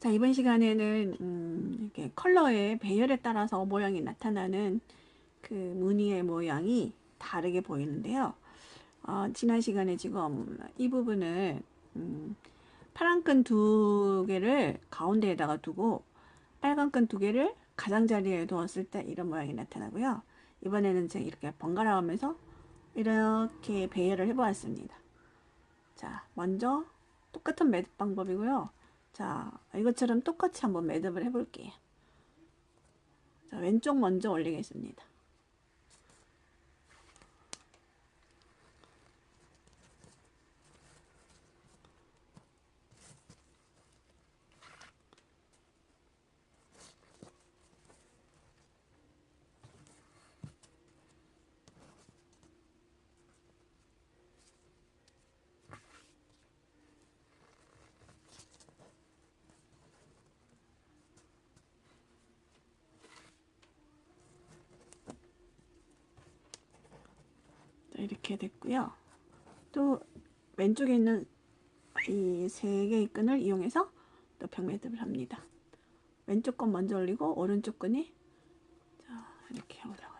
자, 이번 시간에는 음, 이렇게 컬러의 배열에 따라서 모양이 나타나는 그 무늬의 모양이 다르게 보이는데요. 어, 지난 시간에 지금 이 부분을 음, 파란 끈 두 개를 가운데에다가 두고 빨간 끈 두 개를 가장자리에 두었을 때 이런 모양이 나타나고요. 이번에는 제가 이렇게 번갈아 가면서 이렇게 배열을 해보았습니다. 자, 먼저 똑같은 매듭 방법이고요. 자, 이것처럼 똑같이 한번 매듭을 해볼게요. 자, 왼쪽 먼저 올리겠습니다. 이렇게 됐고요. 또 왼쪽에 있는 이 세 개의 끈을 이용해서 또 병매듭을 합니다. 왼쪽 건 먼저 올리고 오른쪽 끈이 자, 이렇게 올라가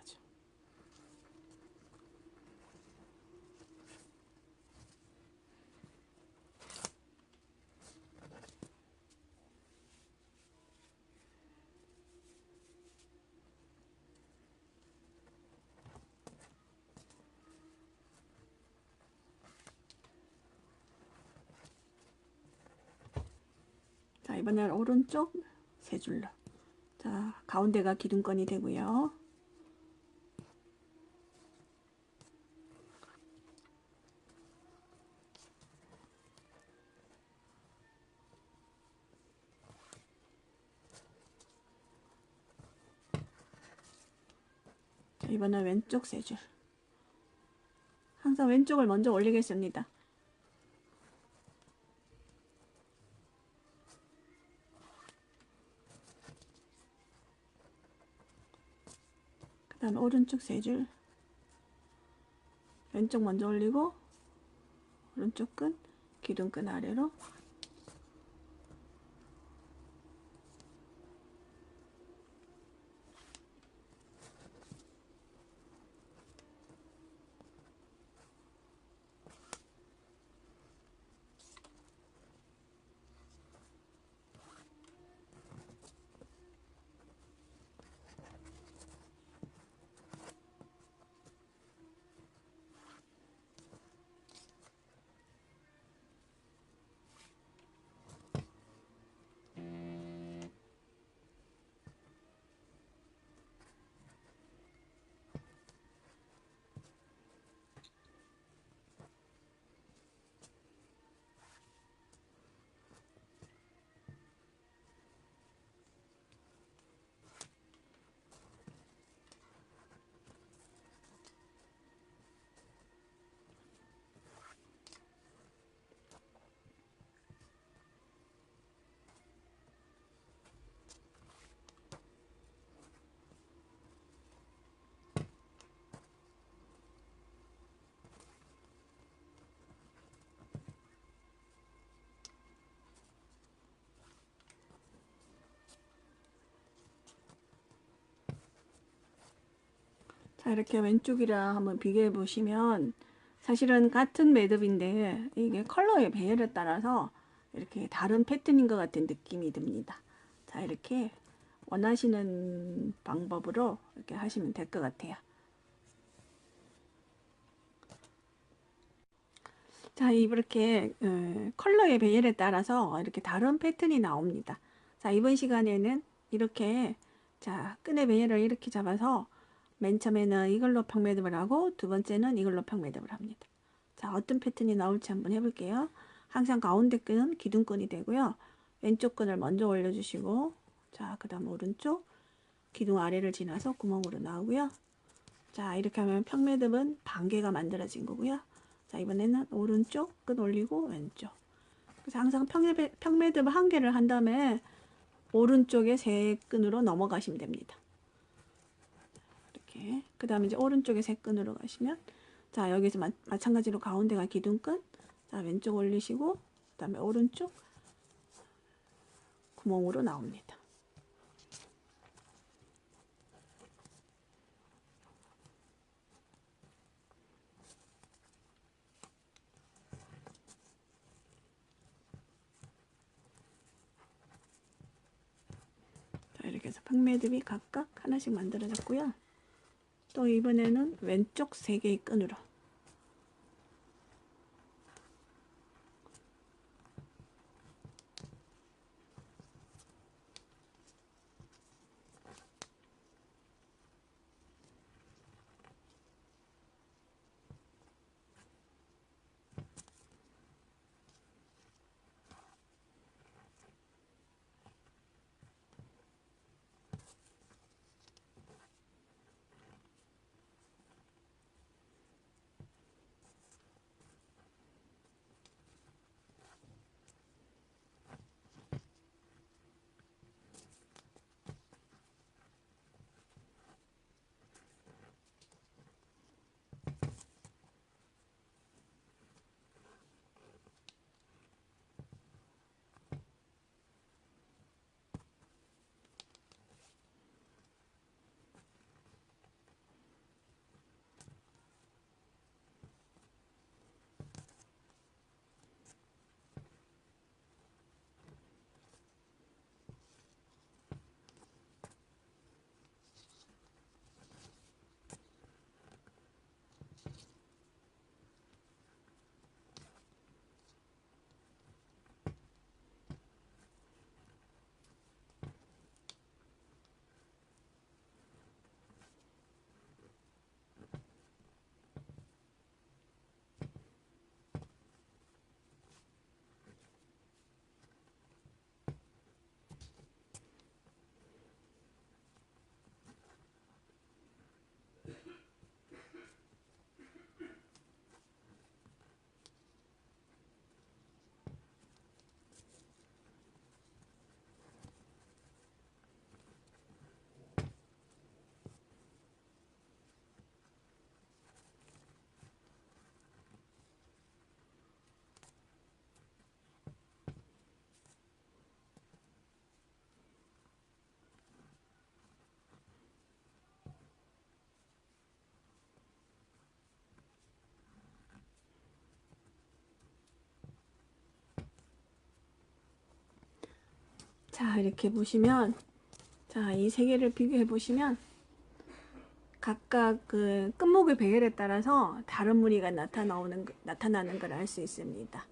자, 이번엔 오른쪽 세 줄로. 자, 가운데가 기둥건이 되고요. 자, 이번엔 왼쪽 세 줄. 항상 왼쪽을 먼저 올리겠습니다. 다음 오른쪽 세 줄. 왼쪽 먼저 올리고 오른쪽 끈 기둥끈 아래로 자 이렇게 왼쪽이랑 한번 비교해 보시면 사실은 같은 매듭인데 이게 컬러의 배열에 따라서 이렇게 다른 패턴인 것 같은 느낌이 듭니다. 자 이렇게 원하시는 방법으로 이렇게 하시면 될 것 같아요. 자 이렇게 어, 컬러의 배열에 따라서 이렇게 다른 패턴이 나옵니다. 자 이번 시간에는 이렇게 자 끈의 배열을 이렇게 잡아서 맨 처음에는 이걸로 평매듭을 하고 두 번째는 이걸로 평매듭을 합니다. 자 어떤 패턴이 나올지 한번 해볼게요. 항상 가운데 끈은 기둥끈이 되고요. 왼쪽 끈을 먼저 올려주시고 자그 다음 오른쪽 기둥 아래를 지나서 구멍으로 나오고요. 자 이렇게 하면 평매듭은 반개가 만들어진 거고요. 자 이번에는 오른쪽 끈 올리고 왼쪽 그래서 항상 평매듭, 평매듭 한 개를 한 다음에 오른쪽에 세 끈으로 넘어가시면 됩니다. 이렇게 그 다음에 이제 오른쪽에 세 끈으로 가시면 자 여기서 마, 마찬가지로 가운데가 기둥끈 자 왼쪽 올리시고 그 다음에 오른쪽 구멍으로 나옵니다. 자, 이렇게 해서 팽매듭이 각각 하나씩 만들어졌고요. 또 이번에는 왼쪽 세 개의 끈으로 자 이렇게 보시면 자 이 세 개를 비교해 보시면 각각 그 끝목의 배열에 따라서 다른 무늬가 나타나오는 나타나는 걸 알 수 있습니다.